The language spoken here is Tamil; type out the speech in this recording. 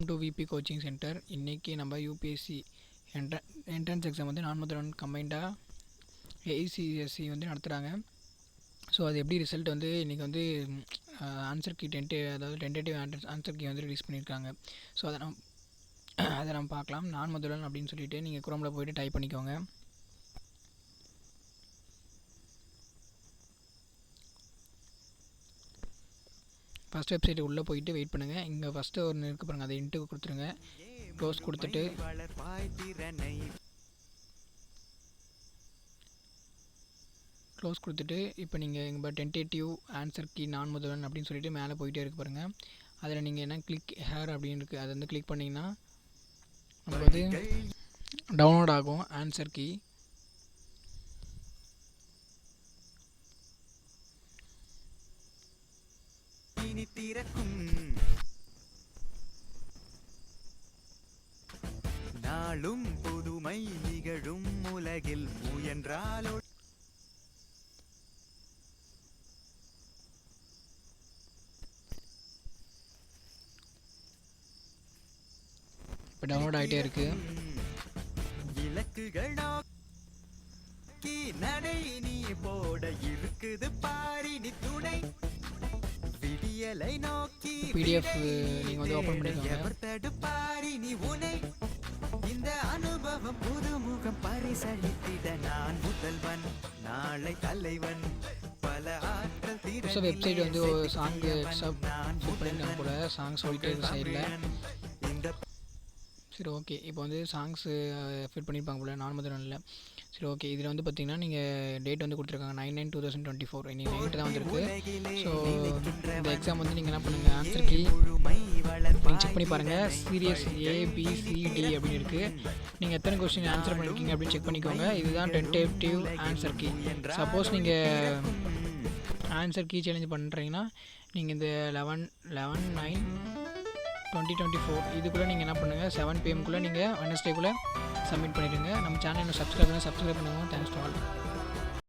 டு விபி கோச்சிங் சென்டர் இன்றைக்கி நம்ம யூபிஎஸ்சி என்ட்ர என்ட்ரன்ஸ் எக்ஸாம் வந்து நான் ரன் கம்பைண்டாக ஏசிஎஸ்சி வந்து நடத்துகிறாங்க ஸோ அது எப்படி ரிசல்ட் வந்து இன்றைக்கி வந்து ஆன்சர் கீ டென்ட்டு அதாவது டென்டேட்டிவ் ஆன்சர் ஆன்சர் கீ வந்து ரிலீஸ் பண்ணியிருக்காங்க ஸோ அதை நம்ம அதை நம்ம பார்க்கலாம். நான் முதலன் அப்படின்னு சொல்லிட்டு நீங்கள் குரோமில் போய்ட்டு டைப் பண்ணிக்கோங்க. ஃபஸ்ட் வெப்சைட் உள்ளே போயிட்டு வெயிட் பண்ணுங்கள் இங்கே ஃபஸ்ட்டு ஒன்று இருக்குது பாருங்கள் அதை இன்ட்டு கொடுத்துருங்க. க்ளோஸ் கொடுத்துட்டு. க்ளோஸ் கொடுத்துட்டு இப்போ நீங்கள் இப்போ டென்டேட்டிவ் ஆன்சர் கீ நான் முதல்வன் அப்படின்னு சொல்லிட்டு மேலே போயிட்டே இருக்கு பாருங்கள் அதில் நீங்கள் என்ன கிளிக் ஹேர் அப்படின்னு இருக்குது அதை வந்து கிளிக் பண்ணிங்கன்னா நமக்கு வந்து டவுன்லோட் ஆகும் ஆன்சர் கீ இனி திறக்கும். நாளும் புதுமை நிகழும் உலகில் முயன்றாலோ இப்போ டவுன்லோட் ஆகிட்டே இருக்குது இலக்குகள் நோக்கி நடை நீ போட விடியலை நோக்கி PDF நீங்க வந்து open பண்ணிக்கோங்க. நீ உனை? இந்த அனுபவம் புதுமுகம் பரிசளித்திட நான் முதல்வன் நாளை தலைவன். பல ஆற்றல் புதுசாக வெப்சைட் வந்து ஒரு சாங்கு சப் பண்ணியிருக்காங்க போல் சாங்ஸ் போயிட்டு சைடில் சரி ஓகே இப்போ வந்து சாங்ஸு ஃபிட் பண்ணியிருப்பாங்க போல். நான் முதல்ல சரி ஓகே இதில் வந்து பார்த்தீங்கன்னா நீங்கள் டேட் வந்து கொடுத்துருக்காங்க. Nine nine two thousand twenty four இன்னைக்கு நைட்டு தான் வந்திருக்கு. ஸோ இந்த எக்ஸாம் வந்து நீங்கள் என்ன பண்ணுங்கள் ஆன்சர் கீ நீங்கள் செக் பண்ணி பாருங்கள் சீரியஸ் ஏபிசிடி அப்படின்னு இருக்குது நீங்கள் எத்தனை கொஸ்டின் ஆன்சர் பண்ணியிருக்கீங்க அப்படின்னு செக் பண்ணிக்கோங்க. இதுதான் டென்டேட்டிவ் ஆன்சர் கீ சப்போஸ் நீங்கள் ஆன்சர் கீ சேலஞ்ச் பண்ணுறீங்கன்னா நீங்கள் இந்த eleven eleven nine twenty twenty four இதுக்குள்ளே நீங்கள் என்ன பண்ணுங்கள் செவன் பிஎம்குள்ளே நீங்கள் வெனஸ்டேக்குள்ளே சப்மிட் பண்ணிவிடுங்க நம்ம சேனல் இன்னும் சப்ஸ்கிரைப் பண்ணால் சப்ஸ்கிரைப் பண்ணுவோம் தேங்க்ஸ் டு ஆல்